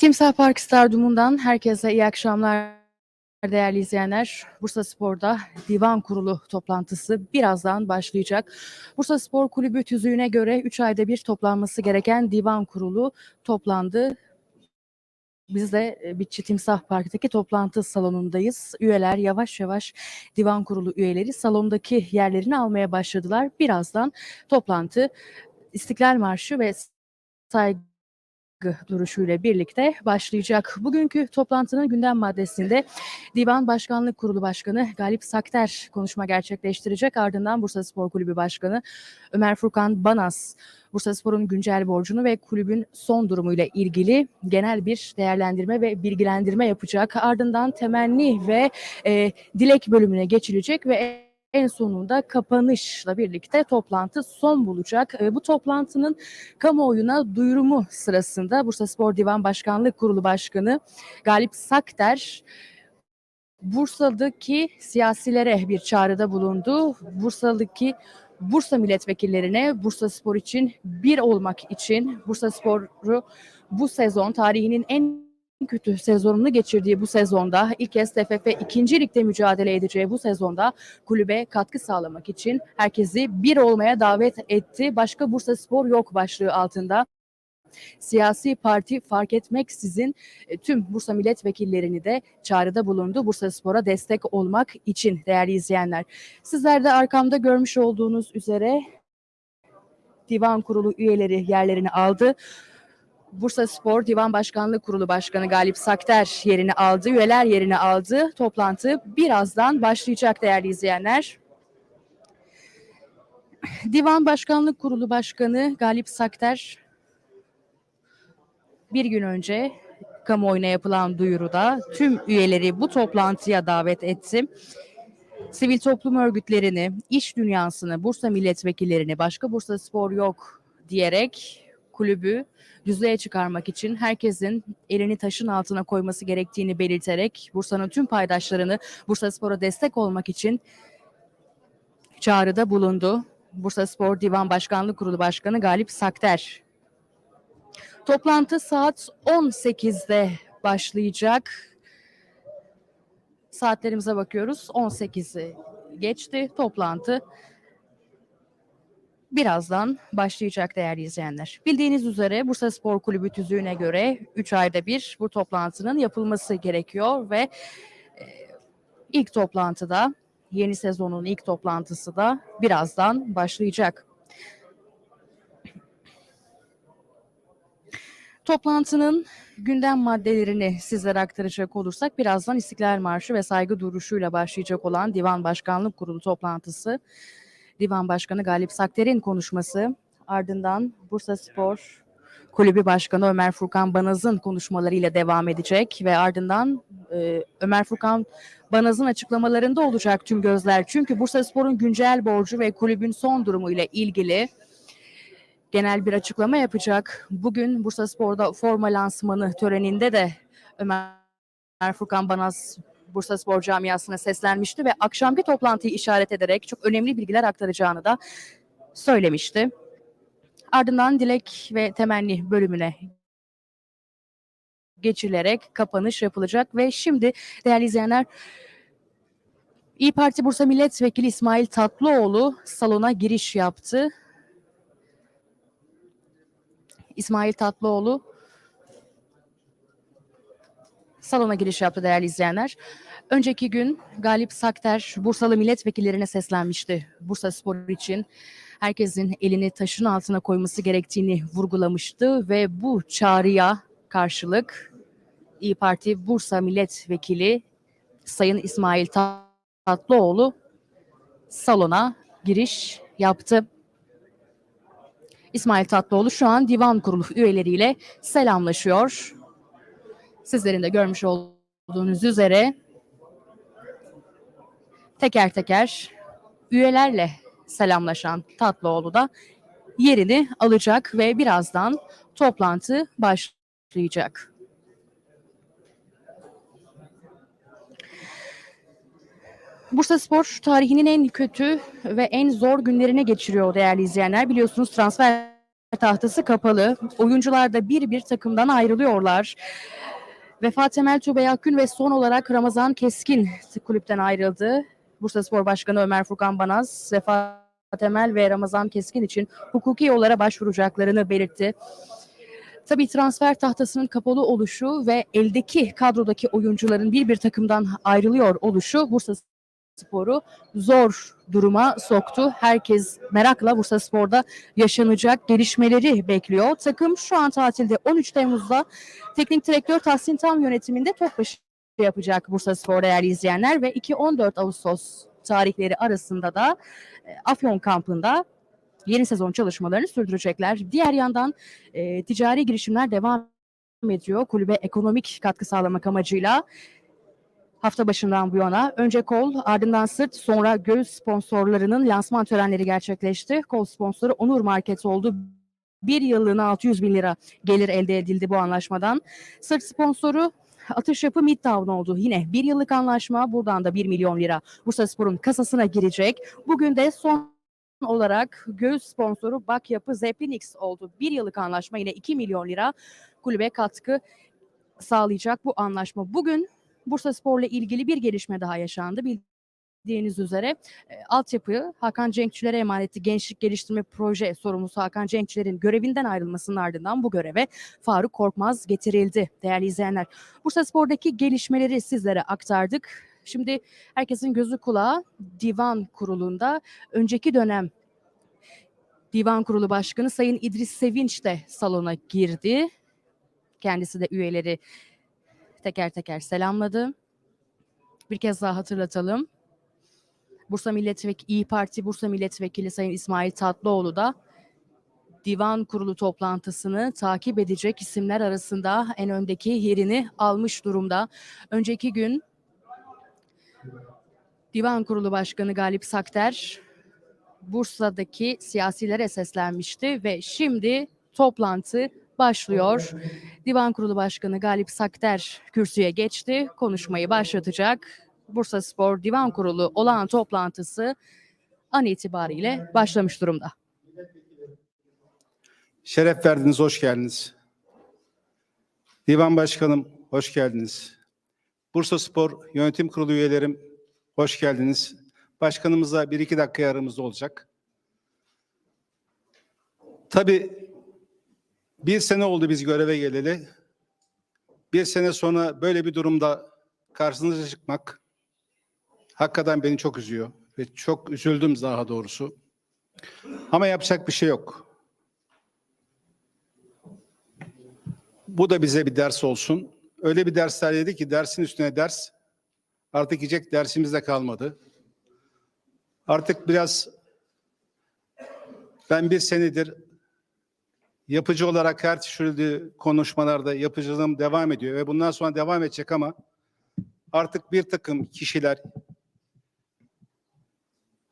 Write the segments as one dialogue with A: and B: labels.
A: Timsah Park Stadyumundan herkese iyi akşamlar değerli izleyenler. Bursa Spor'da divan kurulu toplantısı birazdan başlayacak. Bursa Spor Kulübü tüzüğüne göre 3 ayda bir toplanması gereken divan kurulu toplandı. Biz de e, Bitçi Timsah Park'taki toplantı salonundayız. Üyeler yavaş yavaş divan kurulu üyeleri salondaki yerlerini almaya başladılar. Birazdan toplantı İstiklal Marşı ve saygı duruşuyla birlikte başlayacak. Bugünkü toplantının gündem maddesinde Divan Başkanlık Kurulu Başkanı Galip Sakter konuşma gerçekleştirecek. Ardından Bursa Spor Kulübü Başkanı Ömer Furkan Banas, Bursa Spor'un güncel borcunu ve kulübün son durumuyla ilgili genel bir değerlendirme ve bilgilendirme yapacak. Ardından temenni ve e, dilek bölümüne geçilecek ve en sonunda kapanışla birlikte toplantı son bulacak. E, Bu toplantının kamuoyuna duyurumu sırasında Bursa Spor Divan Başkanlık Kurulu Başkanı Galip Sakter Bursa'daki siyasilere bir çağrıda bulundu. Bursa'daki Bursa milletvekillerine Bursa Spor için bir olmak için Bursa Spor'u bu sezon tarihinin en kötü sezonunu geçirdiği bu sezonda ilk kez TFF 2. Lig'de mücadele edeceği bu sezonda kulübe katkı sağlamak için herkesi bir olmaya davet etti. Başka Bursa Spor yok başlığı altında siyasi parti fark etmeksizin e, tüm Bursa milletvekillerini de çağrıda bulundu. Bursa Spor'a destek olmak için değerli izleyenler. Sizler de arkamda görmüş olduğunuz üzere divan kurulu üyeleri yerlerini aldı. Bursa Spor Divan Başkanlık Kurulu Başkanı Galip Sakter yerini aldı, üyeler yerini aldı. Toplantı birazdan başlayacak değerli izleyenler. Divan Başkanlık Kurulu Başkanı Galip Sakter bir gün önce kamuoyuna yapılan duyuruda tüm üyeleri bu toplantıya davet etti. Sivil toplum örgütlerini, iş dünyasını, Bursa milletvekillerini, başka Bursa Spor yok diyerek kulübü düzlüğe çıkarmak için herkesin elini taşın altına koyması gerektiğini belirterek Bursa'nın tüm paydaşlarını Bursa Spor'a destek olmak için çağrıda bulundu. Bursa Spor Divan Başkanlık Kurulu Başkanı Galip Sakter. Toplantı saat 18'de başlayacak. Saatlerimize bakıyoruz. 18'i geçti. Toplantı birazdan başlayacak değerli izleyenler. Bildiğiniz üzere Bursa Spor Kulübü tüzüğüne göre 3 ayda bir bu toplantının yapılması gerekiyor ve e, ilk toplantıda yeni sezonun ilk toplantısı da birazdan başlayacak. Toplantının gündem maddelerini sizlere aktaracak olursak birazdan İstiklal Marşı ve saygı duruşuyla başlayacak olan Divan Başkanlık Kurulu toplantısı, Divan Başkanı Galip Sakter'in konuşması, ardından Bursa Spor Kulübü Başkanı Ömer Furkan Banaz'ın konuşmalarıyla devam edecek ve ardından e, Ömer Furkan Banaz'ın açıklamalarında olacak tüm gözler. Çünkü Bursa Spor'un güncel borcu ve kulübün son durumuyla ilgili genel bir açıklama yapacak. Bugün Bursa Spor'da forma lansmanı töreninde de Ömer Furkan Banaz Bursa Spor camiasına seslenmişti ve akşamki toplantıyı işaret ederek çok önemli bilgiler aktaracağını da söylemişti. Ardından dilek ve temenni bölümüne geçilerek kapanış yapılacak ve şimdi değerli izleyenler İyi Parti Bursa Milletvekili İsmail Tatlıoğlu salona giriş yaptı. İsmail Tatlıoğlu salona giriş yaptı değerli izleyenler. Önceki gün Galip Sakter Bursalı milletvekillerine seslenmişti Bursa Spor için. Herkesin elini taşın altına koyması gerektiğini vurgulamıştı ve bu çağrıya karşılık İyi Parti Bursa Milletvekili Sayın İsmail Tatlıoğlu salona giriş yaptı. İsmail Tatlıoğlu şu an divan kurulu üyeleriyle selamlaşıyor. Sizlerin de görmüş olduğunuz üzere teker teker üyelerle selamlaşan Tatlıoğlu da yerini alacak ve birazdan toplantı başlayacak. Bursa Spor tarihinin en kötü ve en zor günlerini geçiriyor değerli izleyenler. Biliyorsunuz transfer tahtası kapalı. Oyuncular da bir bir takımdan ayrılıyorlar. Vefa Temel Tuğbey Akgün ve son olarak Ramazan Keskin kulüpten ayrıldı. Bursa Spor Başkanı Ömer Furkan Banaz, Vefa Temel ve Ramazan Keskin için hukuki yollara başvuracaklarını belirtti. Tabii transfer tahtasının kapalı oluşu ve eldeki kadrodaki oyuncuların bir bir takımdan ayrılıyor oluşu Bursa Spor'u zor duruma soktu. Herkes merakla Bursa Spor'da yaşanacak gelişmeleri bekliyor. Takım şu an tatilde 13 Temmuz'da teknik direktör Tahsin Tam yönetiminde Topbaşı yapacak Bursa Spor değerli izleyenler ve 2-14 Ağustos tarihleri arasında da e, Afyon kampında yeni sezon çalışmalarını sürdürecekler. Diğer yandan e, ticari girişimler devam ediyor. Kulübe ekonomik katkı sağlamak amacıyla hafta başından bu yana önce kol ardından sırt sonra göğüs sponsorlarının lansman törenleri gerçekleşti. Kol sponsoru Onur Market oldu. Bir yıllığına 600 bin lira gelir elde edildi bu anlaşmadan. Sırt sponsoru atış yapı Midtown oldu. Yine bir yıllık anlaşma buradan da 1 milyon lira Bursa Spor'un kasasına girecek. Bugün de son olarak göğüs sponsoru Bak Yapı Zeplinix oldu. Bir yıllık anlaşma yine 2 milyon lira kulübe katkı sağlayacak bu anlaşma. Bugün Bursa Spor'la ilgili bir gelişme daha yaşandı. Bildiğiniz üzere e, altyapı Hakan Cenkçiler'e emanetti. Gençlik Geliştirme Proje sorumlusu Hakan Cenkçiler'in görevinden ayrılmasının ardından bu göreve Faruk Korkmaz getirildi değerli izleyenler. Bursa Spor'daki gelişmeleri sizlere aktardık. Şimdi herkesin gözü kulağı divan kurulunda önceki dönem Divan Kurulu Başkanı Sayın İdris Sevinç de salona girdi. Kendisi de üyeleri teker teker selamladı. Bir kez daha hatırlatalım. Bursa Milletvekili İyi Parti Bursa Milletvekili Sayın İsmail Tatlıoğlu da divan kurulu toplantısını takip edecek isimler arasında en öndeki yerini almış durumda. Önceki gün Divan Kurulu Başkanı Galip Sakter Bursa'daki siyasilere seslenmişti ve şimdi toplantı başlıyor. Divan Kurulu Başkanı Galip Sakter kürsüye geçti. Konuşmayı başlatacak. Bursa Spor Divan Kurulu olağan toplantısı an itibariyle başlamış durumda.
B: Şeref verdiniz, hoş geldiniz. Divan Başkanım, hoş geldiniz. Bursa Spor Yönetim Kurulu üyelerim, hoş geldiniz. Başkanımızla bir iki dakika aramızda olacak. Tabii bir sene oldu biz göreve geleli. Bir sene sonra böyle bir durumda karşınıza çıkmak hakikaten beni çok üzüyor. Ve çok üzüldüm daha doğrusu. Ama yapacak bir şey yok. Bu da bize bir ders olsun. Öyle bir dersler yedik ki dersin üstüne ders. Artık yiyecek dersimiz de kalmadı. Artık biraz ben bir senedir yapıcı olarak her türlü konuşmalarda yapıcılığım devam ediyor ve bundan sonra devam edecek ama artık bir takım kişiler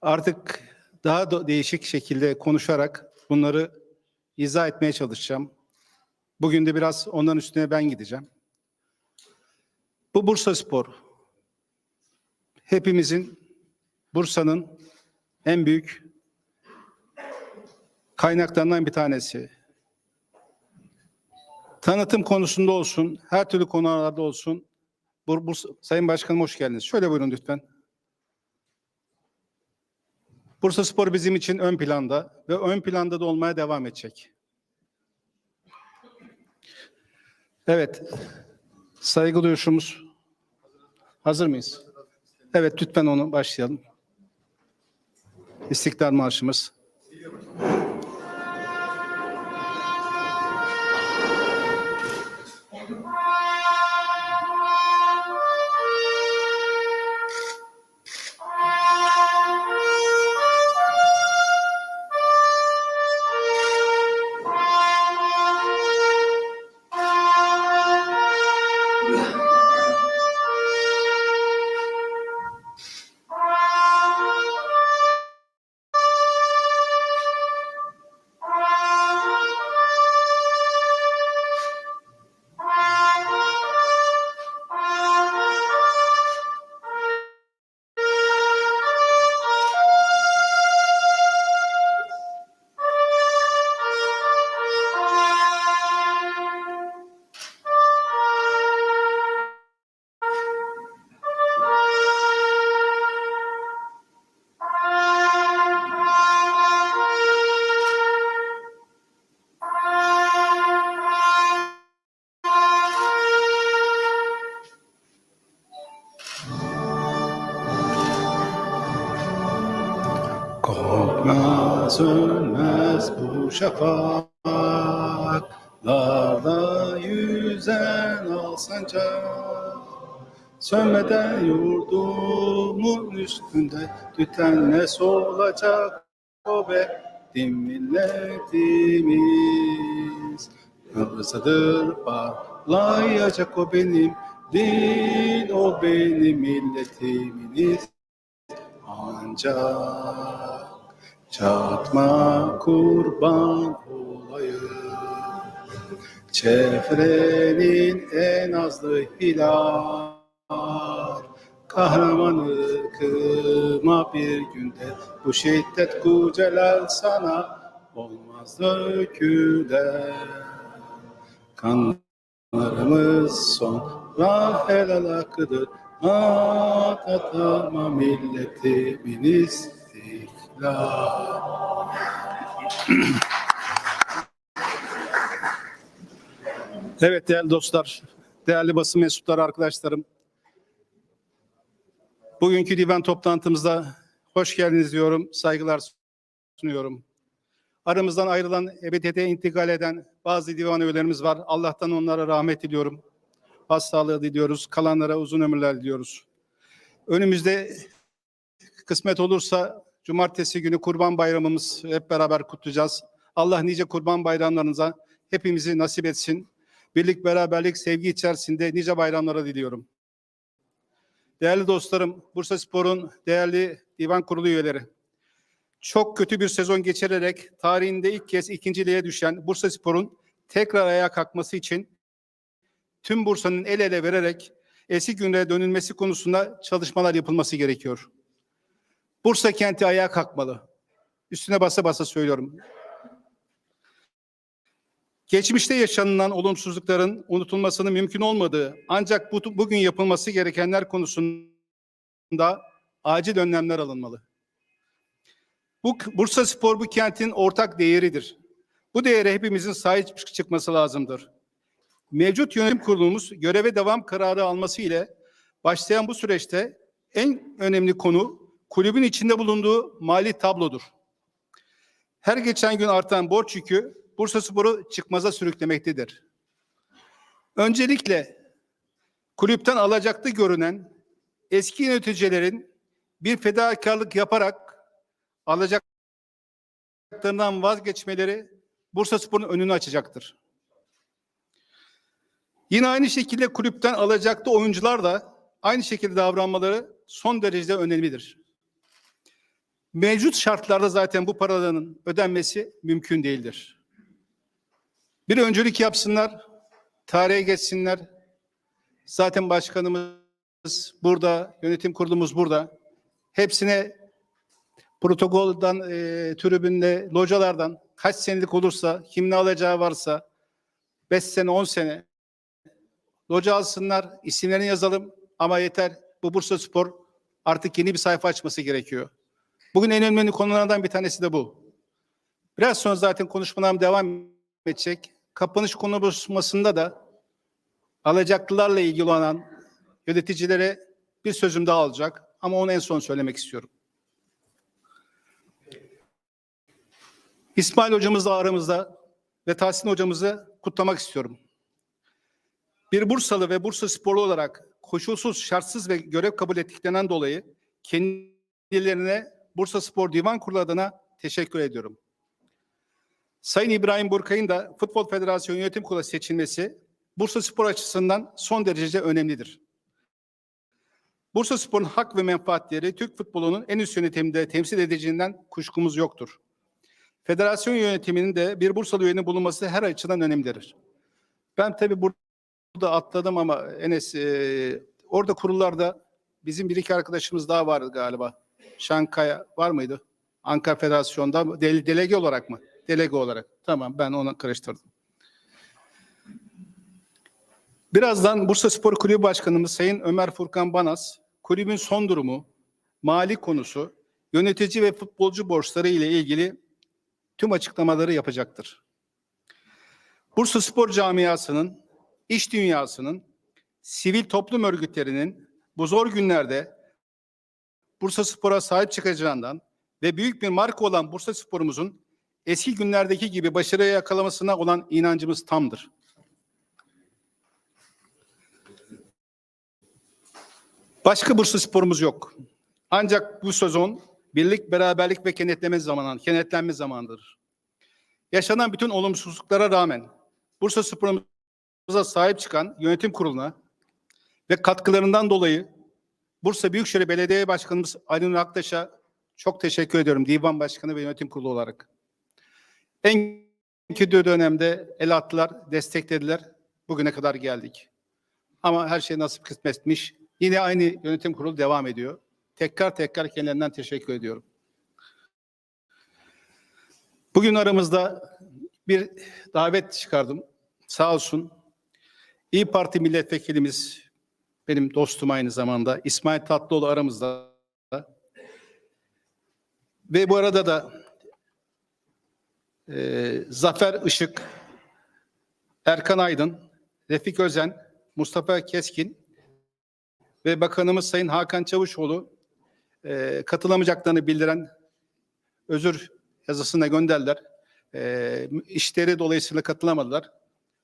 B: artık daha da değişik şekilde konuşarak bunları izah etmeye çalışacağım. Bugün de biraz onların üstüne ben gideceğim. Bu Bursa Spor. Hepimizin Bursa'nın en büyük kaynaklarından bir tanesi. Tanıtım konusunda olsun, her türlü konularda olsun. Bur Bursa, Sayın Başkanım hoş geldiniz. Şöyle buyurun lütfen. Bursa Spor bizim için ön planda ve ön planda da olmaya devam edecek. Evet. Saygı duyuşumuz. Hazır mıyız? Evet lütfen onu başlayalım. İstiklal Marşımız. Şafaklarda yüzen al sancak Sönmeden yurdumun üstünde tüten ne solacak o benim milletimiz. Yıldızıdır parlayacak o benim din o benim milletimin ancak çatma kurban olayım. Çevrenin en azlı hilal. Kahramanı kırma bir günde. Bu şiddet kucelal sana Olmaz döküler Kanlarımız sonra helal hakkıdır. At atama istiklal Evet değerli dostlar, değerli basın mensupları arkadaşlarım. Bugünkü divan toplantımızda hoş geldiniz diyorum, saygılar sunuyorum. Aramızdan ayrılan, ebediyete intikal eden bazı divan üyelerimiz var. Allah'tan onlara rahmet diliyorum. Hastalığı diliyoruz, kalanlara uzun ömürler diliyoruz. Önümüzde kısmet olursa cumartesi günü Kurban Bayramımız hep beraber kutlayacağız. Allah nice Kurban Bayramlarınıza hepimizi nasip etsin. Birlik, beraberlik, sevgi içerisinde nice bayramlara diliyorum. Değerli dostlarım, Bursa Spor'un değerli divan kurulu üyeleri, çok kötü bir sezon geçirerek tarihinde ilk kez ikinciliğe düşen Bursa Spor'un tekrar ayağa kalkması için tüm Bursa'nın el ele vererek eski günlere dönülmesi konusunda çalışmalar yapılması gerekiyor. Bursa kenti ayağa kalkmalı. Üstüne basa basa söylüyorum. Geçmişte yaşanılan olumsuzlukların unutulmasının mümkün olmadığı ancak bu, bugün yapılması gerekenler konusunda acil önlemler alınmalı. Bu Bursa Spor bu kentin ortak değeridir. Bu değere hepimizin sahip çıkması lazımdır. Mevcut yönetim kurulumuz göreve devam kararı alması ile başlayan bu süreçte en önemli konu kulübün içinde bulunduğu mali tablodur. Her geçen gün artan borç yükü Bursa Spor'u çıkmaza sürüklemektedir. Öncelikle kulüpten alacaklı görünen eski yöneticilerin bir fedakarlık yaparak alacaklarından vazgeçmeleri Bursa Spor'un önünü açacaktır. Yine aynı şekilde kulüpten alacaklı oyuncular da aynı şekilde davranmaları son derece önemlidir. Mevcut şartlarda zaten bu paraların ödenmesi mümkün değildir. Bir öncelik yapsınlar, tarihe geçsinler. Zaten başkanımız burada, yönetim kurulumuz burada. Hepsine protokoldan, e, tribünde, localardan kaç senelik olursa, kim ne alacağı varsa 5 sene, 10 sene loca alsınlar, isimlerini yazalım ama yeter. Bu Bursa Spor artık yeni bir sayfa açması gerekiyor. Bugün en önemli konulardan bir tanesi de bu. Biraz sonra zaten konuşmalarım devam edecek. Kapanış konuşmasında da alacaklılarla ilgili olan yöneticilere bir sözüm daha olacak ama onu en son söylemek istiyorum. İsmail hocamız da aramızda ve Tahsin hocamızı kutlamak istiyorum. Bir Bursalı ve Bursa sporlu olarak koşulsuz, şartsız ve görev kabul ettiklerinden dolayı kendilerine Bursa Spor Divan Kurulu adına teşekkür ediyorum. Sayın İbrahim Burkay'ın da Futbol Federasyonu Yönetim Kurulu seçilmesi Bursa Spor açısından son derece önemlidir. Bursa Spor'un hak ve menfaatleri Türk futbolunun en üst yönetiminde temsil edeceğinden kuşkumuz yoktur. Federasyon yönetiminin de bir Bursalı üyenin bulunması her açıdan önemlidir. Ben tabii burada atladım ama Enes e, orada kurullarda bizim bir iki arkadaşımız daha vardı galiba. Şankaya var mıydı? Ankara Federasyonu'nda dele, delege olarak mı? Delege olarak. Tamam ben onu karıştırdım. Birazdan Bursa Spor Kulübü Başkanımız Sayın Ömer Furkan Banas, kulübün son durumu, mali konusu, yönetici ve futbolcu borçları ile ilgili tüm açıklamaları yapacaktır. Bursa Spor Camiası'nın, iş dünyasının, sivil toplum örgütlerinin bu zor günlerde Bursa Spor'a sahip çıkacağından ve büyük bir marka olan Bursa Spor'umuzun eski günlerdeki gibi başarıya yakalamasına olan inancımız tamdır. Başka Bursa Spor'umuz yok. Ancak bu sezon birlik, beraberlik ve kenetleme zamanı, kenetlenme zamanıdır. Yaşanan bütün olumsuzluklara rağmen Bursa Spor'umuza sahip çıkan yönetim kuruluna ve katkılarından dolayı Bursa Büyükşehir Belediye Başkanımız Ali Nur Aktaş'a çok teşekkür ediyorum Divan Başkanı ve Yönetim Kurulu olarak. En kötü dönemde el attılar, desteklediler. Bugüne kadar geldik. Ama her şey nasip kısmetmiş. Yine aynı yönetim kurulu devam ediyor. Tekrar tekrar kendilerinden teşekkür ediyorum. Bugün aramızda bir davet çıkardım. Sağ olsun. İyi Parti milletvekilimiz, benim dostum aynı zamanda İsmail Tatlıoğlu aramızda. Ve bu arada da e, Zafer Işık, Erkan Aydın, Refik Özen, Mustafa Keskin ve Bakanımız Sayın Hakan Çavuşoğlu e, katılamayacaklarını bildiren özür yazısına gönderdiler. E, işleri dolayısıyla katılamadılar.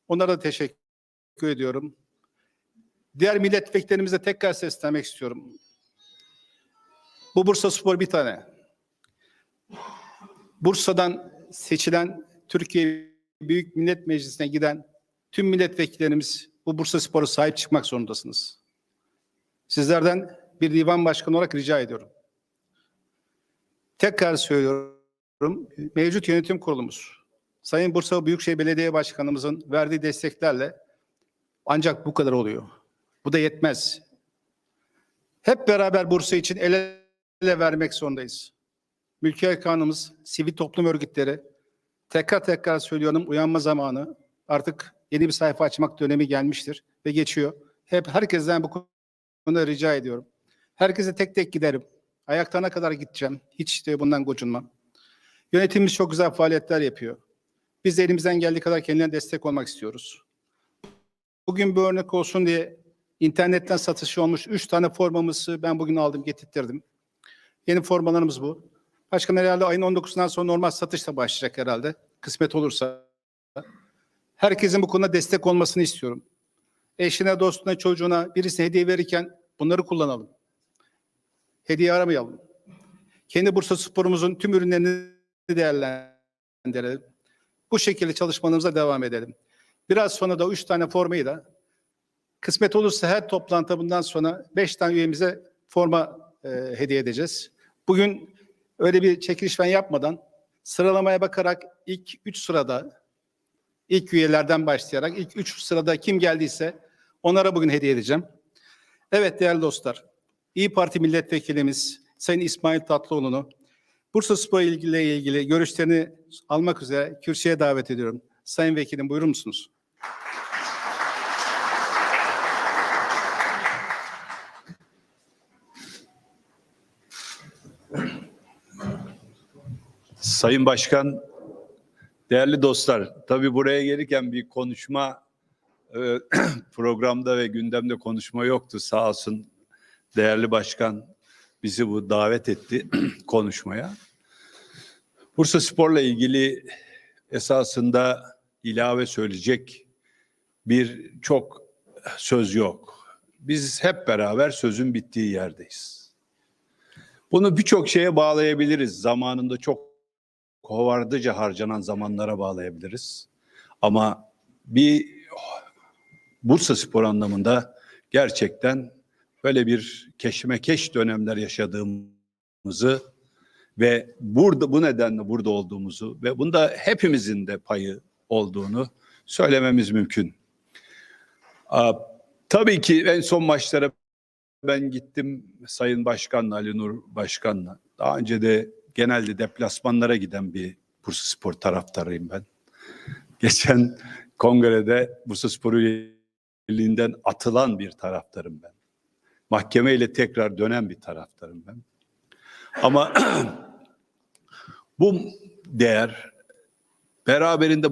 B: Onlara da teşekkür ediyorum. Diğer milletvekillerimize tekrar seslenmek istiyorum. Bu Bursa Spor bir tane. Bursa'dan seçilen Türkiye Büyük Millet Meclisi'ne giden tüm milletvekillerimiz bu Bursa Spor'a sahip çıkmak zorundasınız. Sizlerden bir divan başkanı olarak rica ediyorum. Tekrar söylüyorum. Mevcut yönetim kurulumuz, Sayın Bursa Büyükşehir Belediye Başkanımızın verdiği desteklerle ancak bu kadar oluyor. Bu da yetmez. Hep beraber Bursa için el ele vermek zorundayız. Mülkiye Kanunumuz, sivil toplum örgütleri, tekrar tekrar söylüyorum uyanma zamanı. Artık yeni bir sayfa açmak dönemi gelmiştir ve geçiyor. Hep herkesten bu konuda rica ediyorum. Herkese tek tek giderim. Ayaktana kadar gideceğim. Hiç de bundan gocunmam. Yönetimimiz çok güzel faaliyetler yapıyor. Biz de elimizden geldiği kadar kendilerine destek olmak istiyoruz. Bugün bir örnek olsun diye internetten satışı olmuş 3 tane formamızı ben bugün aldım getirttirdim. Yeni formalarımız bu. Başkanım herhalde ayın 19'undan sonra normal satış da başlayacak herhalde. Kısmet olursa. Herkesin bu konuda destek olmasını istiyorum. Eşine, dostuna, çocuğuna birisine hediye verirken bunları kullanalım. Hediye aramayalım. Kendi Bursa Spor'umuzun tüm ürünlerini değerlendirelim. Bu şekilde çalışmalarımıza devam edelim. Biraz sonra da üç tane formayı da kısmet olursa her toplantı bundan sonra beş tane üyemize forma e, hediye edeceğiz. Bugün öyle bir çekiliş ben yapmadan sıralamaya bakarak ilk üç sırada ilk üyelerden başlayarak ilk üç sırada kim geldiyse onlara bugün hediye edeceğim. Evet değerli dostlar, İyi Parti milletvekilimiz Sayın İsmail Tatlıoğlu'nu Bursa Spor ilgili ilgili görüşlerini almak üzere kürsüye davet ediyorum. Sayın Vekilim buyurur musunuz?
C: Sayın Başkan, değerli dostlar, tabii buraya gelirken bir konuşma e, programda ve gündemde konuşma yoktu. Sağ olsun değerli başkan bizi bu davet etti konuşmaya. Bursa Spor'la ilgili esasında ilave söyleyecek bir çok söz yok. Biz hep beraber sözün bittiği yerdeyiz. Bunu birçok şeye bağlayabiliriz. Zamanında çok kovardıca harcanan zamanlara bağlayabiliriz. Ama bir Bursa Spor anlamında gerçekten böyle bir keşmekeş dönemler yaşadığımızı ve burada bu nedenle burada olduğumuzu ve bunda hepimizin de payı olduğunu söylememiz mümkün. Aa, tabii ki en son maçlara ben gittim Sayın Başkan'la Ali Nur Başkan'la. Daha önce de genelde deplasmanlara giden bir Bursa Spor taraftarıyım ben. Geçen kongrede Bursa Spor üyeliğinden atılan bir taraftarım ben. Mahkemeyle tekrar dönen bir taraftarım ben. Ama bu değer beraberinde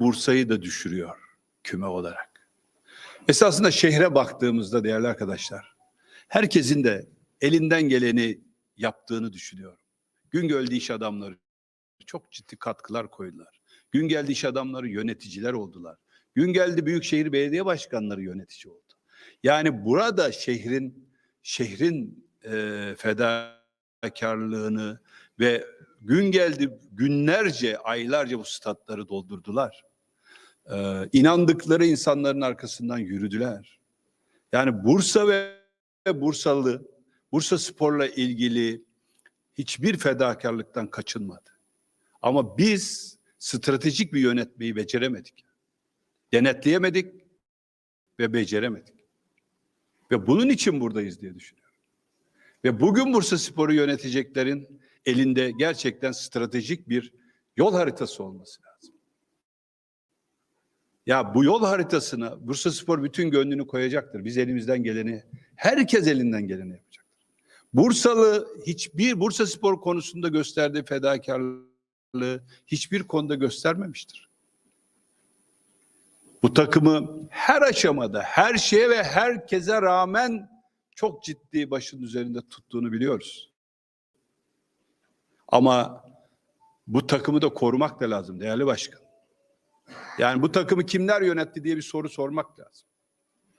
C: Bursa'yı da düşürüyor küme olarak. Esasında şehre baktığımızda değerli arkadaşlar, herkesin de elinden geleni yaptığını düşünüyorum. Güngöl'de iş adamları çok ciddi katkılar koydular. Güngöl'de iş adamları yöneticiler oldular. Güngöl'de Büyükşehir Belediye Başkanları yönetici oldu. Yani burada şehrin şehrin e, fedakarlığını ve gün geldi günlerce, aylarca bu statları doldurdular. Ee, inandıkları insanların arkasından yürüdüler. Yani Bursa ve Bursalı, Bursa Spor'la ilgili hiçbir fedakarlıktan kaçınmadı. Ama biz stratejik bir yönetmeyi beceremedik. Denetleyemedik ve beceremedik. Ve bunun için buradayız diye düşünüyorum. Ve bugün Bursa Spor'u yöneteceklerin elinde gerçekten stratejik bir yol haritası olması lazım. Ya bu yol haritasına Bursa Spor bütün gönlünü koyacaktır. Biz elimizden geleni, herkes elinden geleni. Bursalı hiçbir Bursa Spor konusunda gösterdiği fedakarlığı hiçbir konuda göstermemiştir. Bu takımı her aşamada, her şeye ve herkese rağmen çok ciddi başın üzerinde tuttuğunu biliyoruz. Ama bu takımı da korumak da lazım değerli başkan. Yani bu takımı kimler yönetti diye bir soru sormak lazım.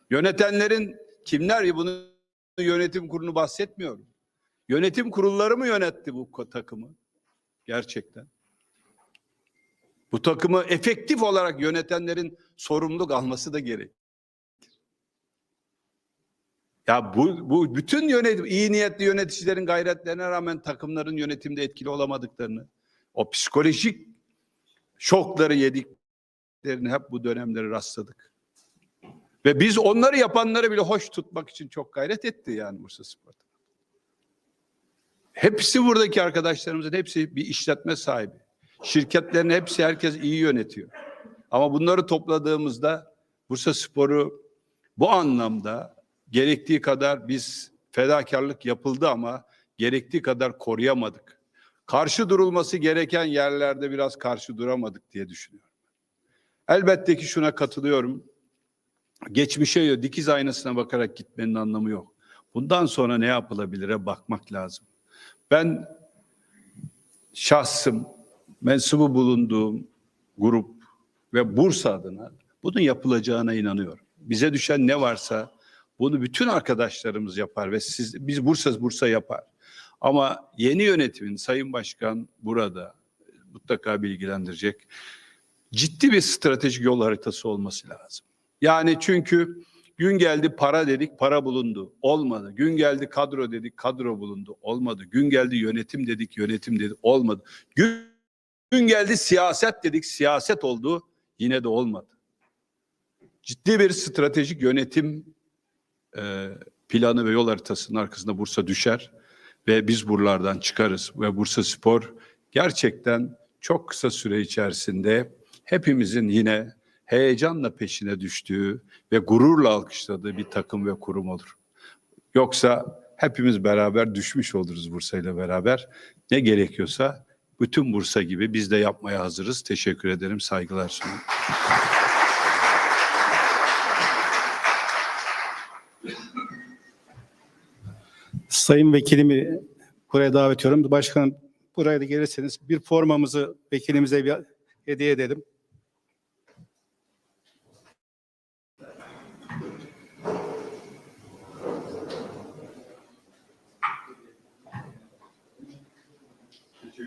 C: Yönetenlerin kimler bunu yönetim kurulu bahsetmiyorum. Yönetim kurulları mı yönetti bu takımı? Gerçekten. Bu takımı efektif olarak yönetenlerin sorumluluk alması da gerek. Ya bu, bu bütün yönetim, iyi niyetli yöneticilerin gayretlerine rağmen takımların yönetimde etkili olamadıklarını, o psikolojik şokları yediklerini hep bu dönemleri rastladık. Ve biz onları yapanları bile hoş tutmak için çok gayret etti yani Bursa Spor'da. Hepsi buradaki arkadaşlarımızın hepsi bir işletme sahibi. Şirketlerin hepsi herkes iyi yönetiyor. Ama bunları topladığımızda Bursa Spor'u bu anlamda gerektiği kadar biz fedakarlık yapıldı ama gerektiği kadar koruyamadık. Karşı durulması gereken yerlerde biraz karşı duramadık diye düşünüyorum. Elbette ki şuna katılıyorum. Geçmişe dikiz aynasına bakarak gitmenin anlamı yok. Bundan sonra ne yapılabilire bakmak lazım. Ben şahsım, mensubu bulunduğum grup ve Bursa adına bunun yapılacağına inanıyorum. Bize düşen ne varsa bunu bütün arkadaşlarımız yapar ve siz biz Bursa Bursa yapar. Ama yeni yönetimin Sayın Başkan burada mutlaka bilgilendirecek. Ciddi bir stratejik yol haritası olması lazım. Yani çünkü gün geldi para dedik para bulundu olmadı. Gün geldi kadro dedik kadro bulundu olmadı. Gün geldi yönetim dedik yönetim dedik olmadı. Gün, gün geldi siyaset dedik siyaset oldu yine de olmadı. Ciddi bir stratejik yönetim e, planı ve yol haritasının arkasında Bursa düşer ve biz buralardan çıkarız ve Bursa Spor gerçekten çok kısa süre içerisinde hepimizin yine heyecanla peşine düştüğü ve gururla alkışladığı bir takım ve kurum olur. Yoksa hepimiz beraber düşmüş oluruz Bursa ile beraber. Ne gerekiyorsa bütün Bursa gibi biz de yapmaya hazırız. Teşekkür ederim, saygılar sunuyorum.
B: Sayın vekilimi buraya davet ediyorum. Başkanım buraya da gelirseniz bir formamızı vekilimize bir hediye edelim.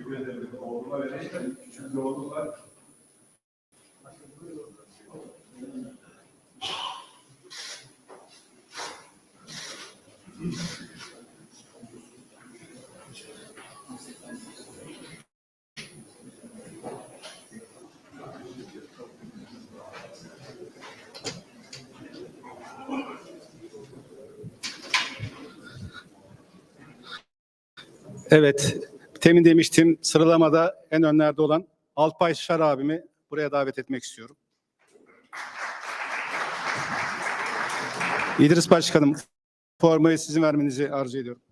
C: Teşekkür ederim. Oğluma vereyim Küçük bir oğlum var.
B: Evet, temin demiştim sıralamada en önlerde olan Alpay Şar abimi buraya davet etmek istiyorum. İdris Başkanım, formayı sizin vermenizi arzu ediyorum.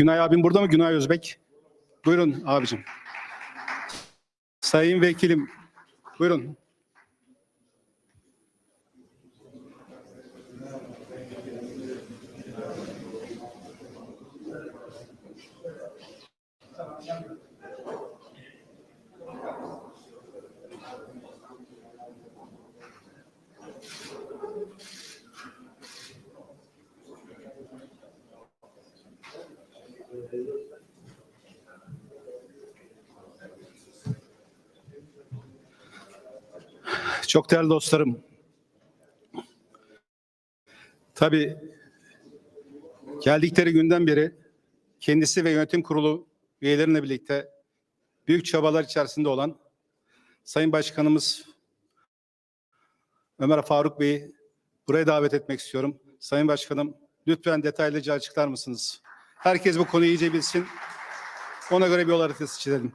B: Günay abim burada mı? Günay Özbek. Buyurun abicim. Sayın vekilim. Buyurun. Çok değerli dostlarım. Tabii geldikleri günden beri kendisi ve yönetim kurulu üyelerinle birlikte büyük çabalar içerisinde olan Sayın Başkanımız Ömer Faruk Bey'i buraya davet etmek istiyorum. Sayın Başkanım lütfen detaylıca açıklar mısınız? Herkes bu konuyu iyice bilsin. Ona göre bir yol haritası çizelim.